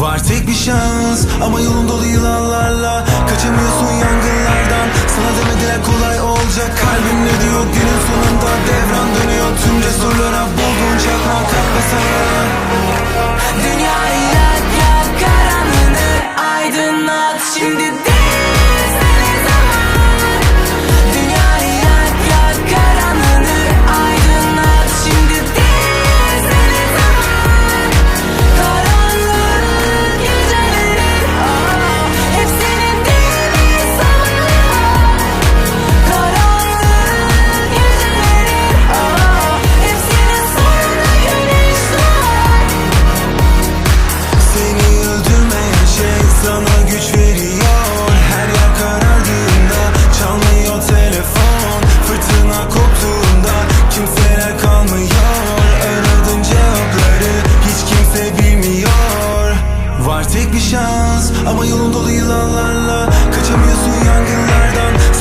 Var tek bir şans ama yolun dolu yılanlarla Kaçamıyorsun Verilecek bir şans Ama yolun dolu yılanlarla Kaçamıyorsun yangınlardan.